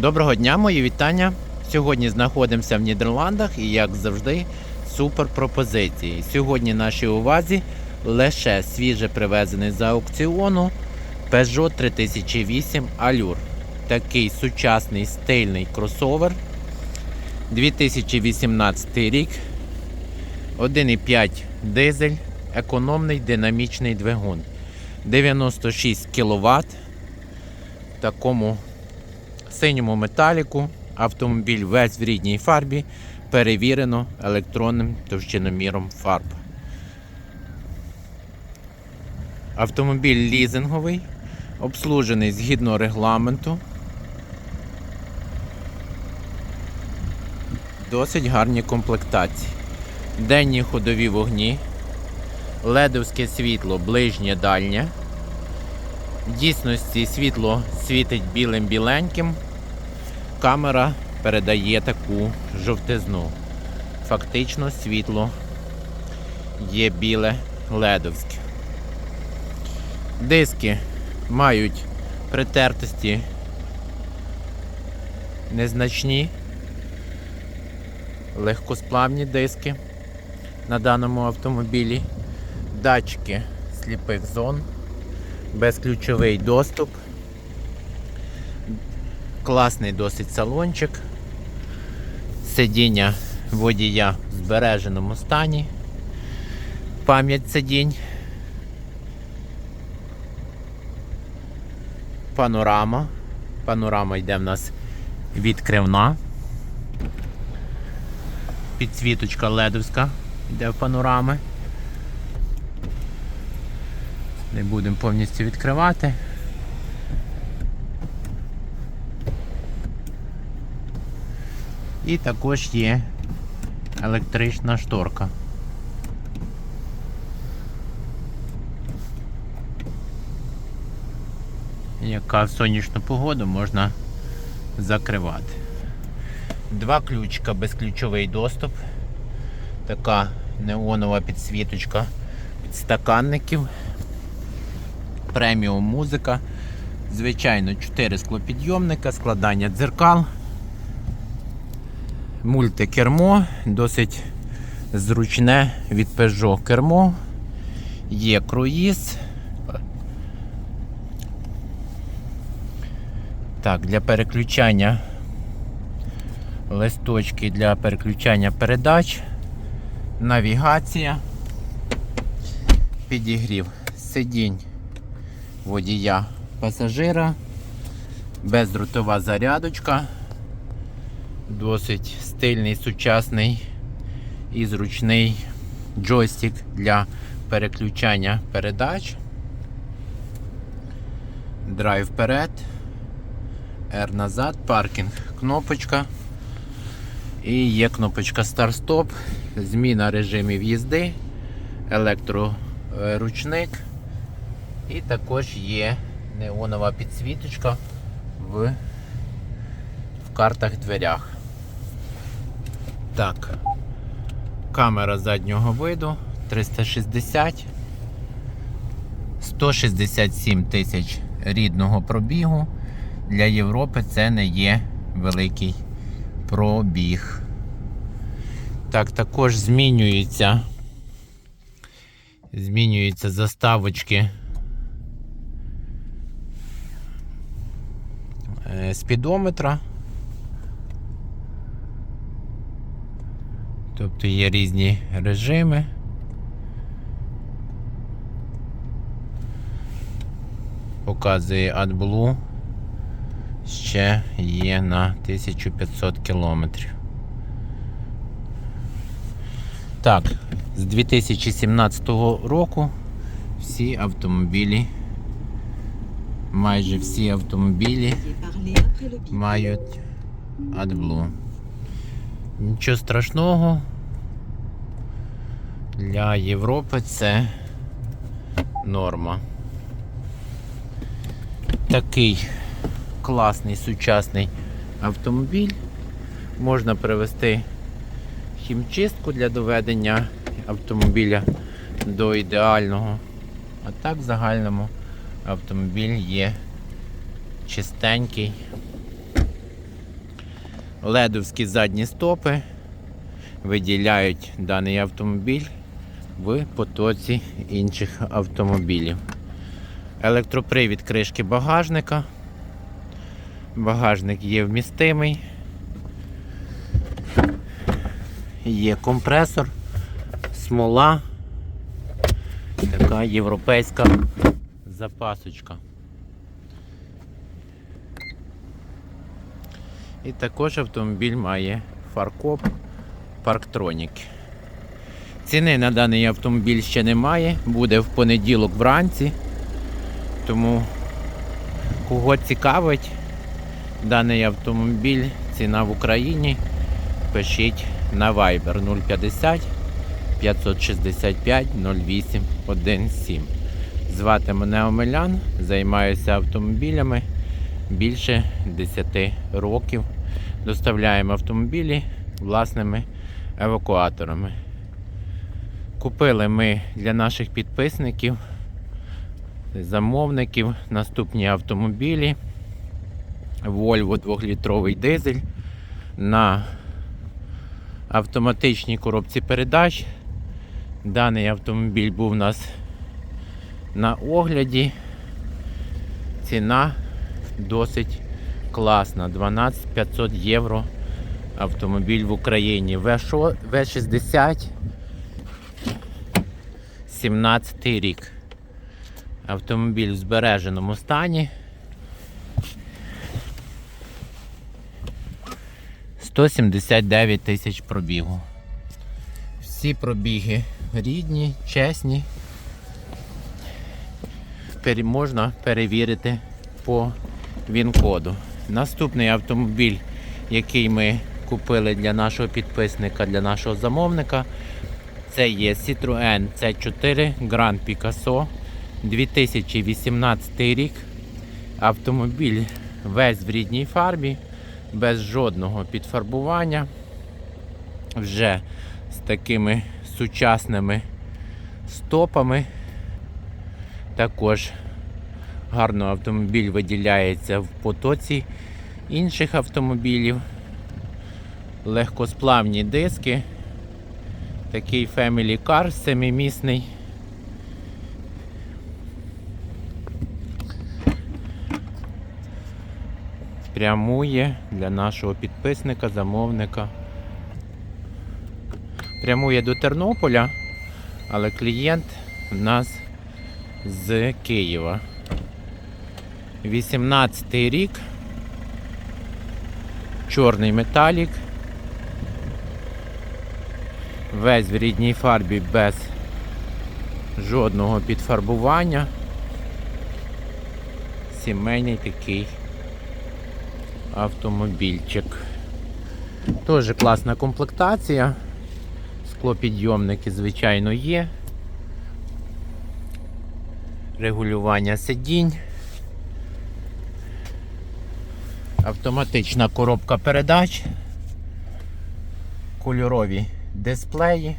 Доброго дня, мої вітання. Сьогодні знаходимося в Нідерландах і, як завжди, супер пропозиції. Сьогодні нашій увазі лише свіже привезений з аукціону Peugeot 3008 Allure. Такий сучасний стильний кросовер. 2018 рік. 1,5 дизель, економний динамічний двигун. 96 кВт. В такому синьому металіку. Автомобіль весь в рідній фарбі. Перевірено електронним товщиноміром фарб. Автомобіль лізинговий, обслужений згідно регламенту. Досить гарні комплектації. Денні ходові вогні, ледовське світло ближнє дальнє. В дійсності світло світить білим біленьким. Камера передає таку жовтизну. Фактично світло є біле ледовське. Диски мають притертості незначні, легкосплавні диски на даному автомобілі, датчики сліпих зон, безключовий доступ, класний досить салончик, сидіння водія в збереженому стані, пам'ять сидінь, панорама. Панорама йде в нас відкривна. Підсвіточка ледовська йде в панорами. Не будемо повністю відкривати. І також є електрична шторка. Яка в сонячну погоду можна закривати. Два ключика, безключовий доступ. Така неонова підсвіточка підстаканників. Преміум музика. Звичайно, 4 склопідйомника, складання дзеркал. Мультикермо, досить зручне від Peugeot кермо. Є круїз. Так, для переключання листочки для переключання передач, навігація, підігрів сидінь водія пасажира, бездротова зарядочка, досить стильний, сучасний і зручний джойстик для переключання передач. Драйв вперед, R назад, паркінг, кнопочка. І є кнопочка старт-стоп, зміна режимів їзди, електроручник. І також є неонова підсвіточка в, в картах дверях. Так, камера заднього виду 360, 167 тисяч рідного пробігу. Для Європи це не є великий пробіг. Так, також змінюються. Змінюються заставочки е, спідометра. Тобто є різні режими. Показує AdBlue. Ще є на 1500 кілометрів. Так, з 2017 року всі автомобілі, майже всі автомобілі мають AdBlue. Нічого страшного. Для Європи це норма. Такий класний сучасний автомобіль. Можна привезти хімчистку для доведення автомобіля до ідеального. А так в загальному автомобіль є чистенький, Ледовські задні стопи виділяють даний автомобіль в потоці інших автомобілів. Електропривід кришки багажника. Багажник є вмістимий. Є компресор, смола, така європейська запасочка. І також автомобіль має фаркоп Парктронік. Ціни на даний автомобіль ще немає, буде в понеділок вранці. Тому кого цікавить даний автомобіль, ціна в Україні, пишіть на Viber 050 565 08 17. Звати мене Омелян, займаюся автомобілями більше 10 років. Доставляємо автомобілі власними евакуаторами. Купили ми для наших підписників, замовників наступні автомобілі. Volvo 2-літровий дизель на автоматичній коробці передач. Даний автомобіль був у нас на огляді. Ціна досить класна. 12 500 євро автомобіль в Україні. В- В60 17 рік. Автомобіль в збереженому стані. 179 тисяч пробігу. Всі пробіги рідні, чесні. Можна перевірити по ВІН-коду. Наступний автомобіль, який ми купили для нашого підписника, для нашого замовника, це є Citroën C4 Grand Picasso 2018 рік. Автомобіль весь в рідній фарбі, без жодного підфарбування. Вже з такими сучасними стопами. Також гарно автомобіль виділяється в потоці інших автомобілів. Легкосплавні диски. Такий Family Car семимісний. Прямує для нашого підписника, замовника. Прямує до Тернополя, але клієнт в нас з Києва. 18 рік. Чорний металік. Весь в рідній фарбі без жодного підфарбування. Сімейний такий автомобільчик. Теж класна комплектація. Склопідйомники, звичайно, є. Регулювання сидінь. Автоматична коробка передач. Кольорові дисплеї.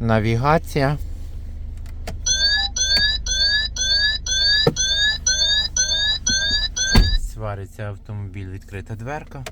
Навігація. Свариться автомобіль, відкрита дверка.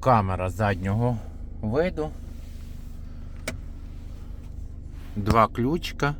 Камера заднього виду. Два ключка,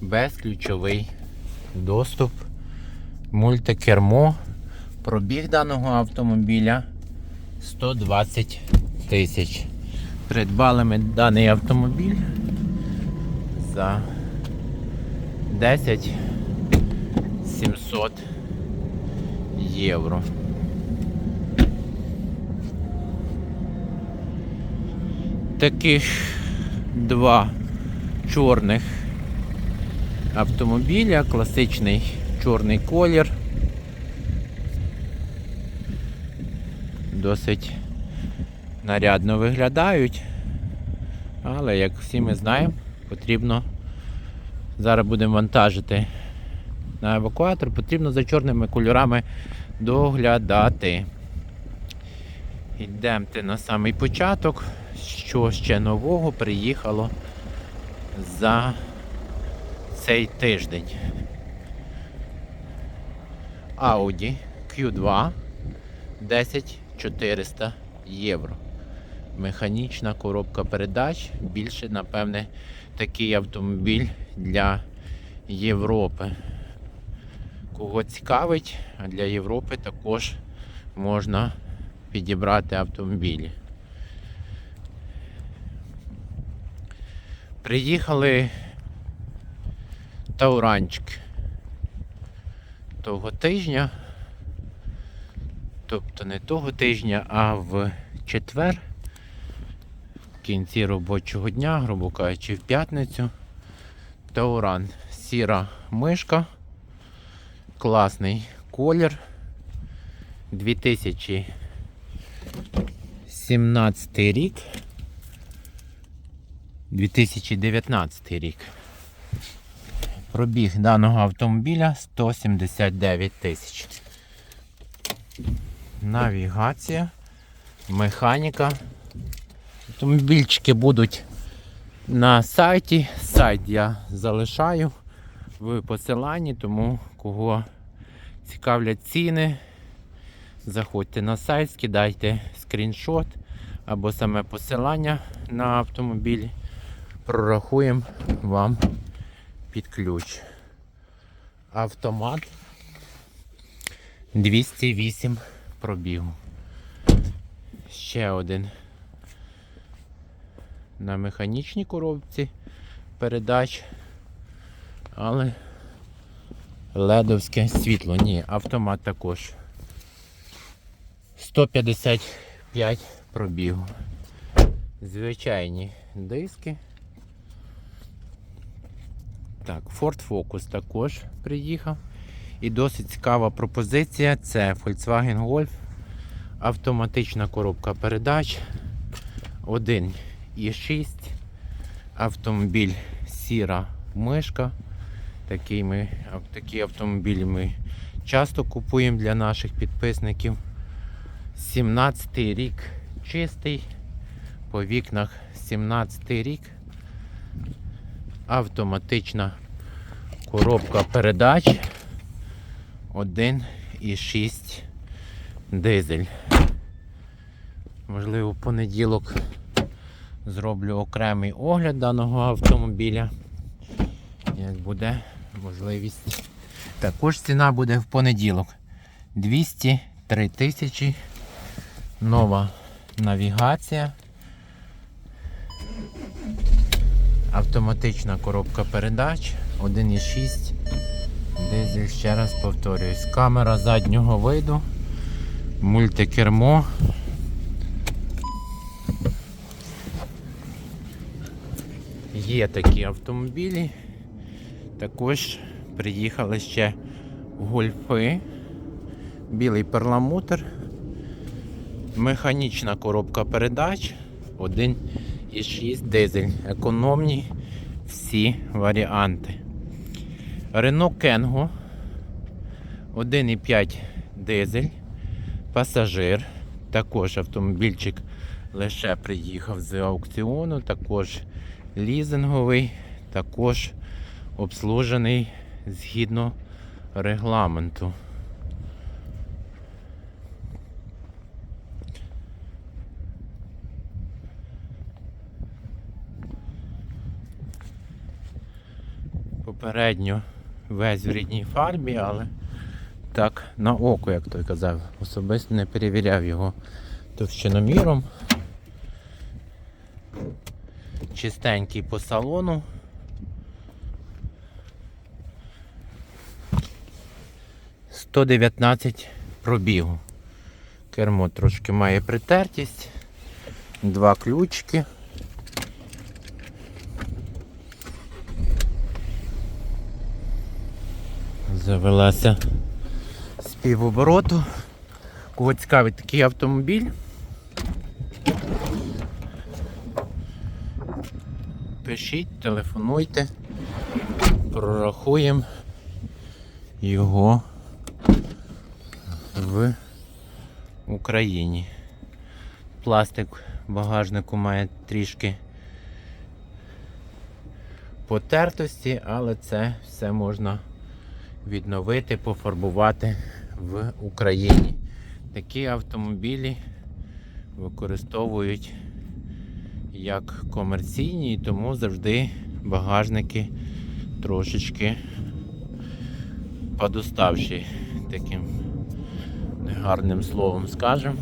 безключовий доступ, мультикермо. Пробіг даного автомобіля 120 тисяч. Придбали ми даний автомобіль за 10 700 євро. Таких два чорних автомобіля, класичний чорний колір. Досить нарядно виглядають. Але, як всі ми знаємо, потрібно зараз будемо вантажити на евакуатор, потрібно за чорними кольорами доглядати. Йдемо на самий початок, що ще нового приїхало за цей тиждень. Audi Q2 10400 євро. Механічна коробка передач. Більше, напевне, такий автомобіль для Європи. Кого цікавить, а для Європи також можна підібрати автомобілі. Приїхали Тауранчик того тижня. Тобто не того тижня, а в четвер, в кінці робочого дня, грубо кажучи, в п'ятницю. Тауран сіра мишка. Класний колір. 2017 рік. 2019 рік. Пробіг даного автомобіля 179 тисяч. Навігація, механіка. Автомобільчики будуть на сайті. Сайт я залишаю в посиланні, тому кого цікавлять ціни, заходьте на сайт, скидайте скріншот або саме посилання на автомобіль. Прорахуємо вам під ключ. Автомат 208 пробігу. Ще один на механічній коробці передач, але ледовське світло. Ні, автомат також. 155 пробігу. Звичайні диски. Так, Ford Focus також приїхав. І досить цікава пропозиція це Volkswagen Golf. Автоматична коробка передач. 1,6. Автомобіль сіра мишка. Такий, ми, такі автомобілі ми часто купуємо для наших підписників. 17 рік чистий. По вікнах 17 рік. Автоматична коробка передач 1,6 дизель. Можливо, в понеділок зроблю окремий огляд даного автомобіля. Як буде можливість. Також ціна буде в понеділок. 203 тисячі. Нова навігація. Автоматична коробка передач 1,6 дизель, ще раз повторююсь. Камера заднього виду, мультикермо. Є такі автомобілі. Також приїхали ще гольфи, білий перламутр, механічна коробка передач 1,6 дизель. Економні всі варіанти. Renault Kangoo 1,5 дизель, пасажир. Також автомобільчик лише приїхав з аукціону, також лізинговий, також обслужений згідно регламенту. Попередньо весь в рідній фарбі, але так на око, як той казав, особисто не перевіряв його товщиноміром. Чистенький по салону. Сто дев'ятнадцять пробігу. Кермо трошки має притертість. Два ключики. Завелася з півобороту. Кого цікавить такий автомобіль. Пишіть, телефонуйте, прорахуємо його в Україні. Пластик багажнику має трішки потертості, але це все можна відновити, пофарбувати в Україні. Такі автомобілі використовують як комерційні, і тому завжди багажники трошечки подоставші, таким гарним словом скажемо.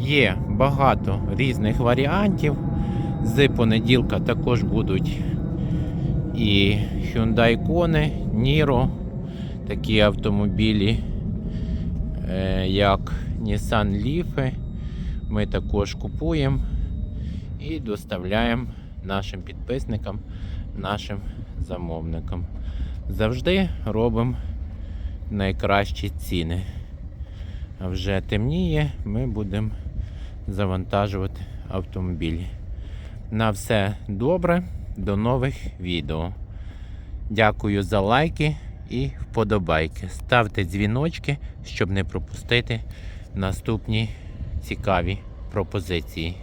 Є багато різних варіантів. З понеділка також будуть і Hyundai Kona, Niro, такі автомобілі, е, як Nissan Leaf. Ми також купуємо і доставляємо нашим підписникам, нашим замовникам. Завжди робимо найкращі ціни. Вже темніє, ми будемо завантажувати автомобілі. На все добре, до нових відео. Дякую за лайки і вподобайки. Ставте дзвіночки, щоб не пропустити наступні цікаві пропозиції.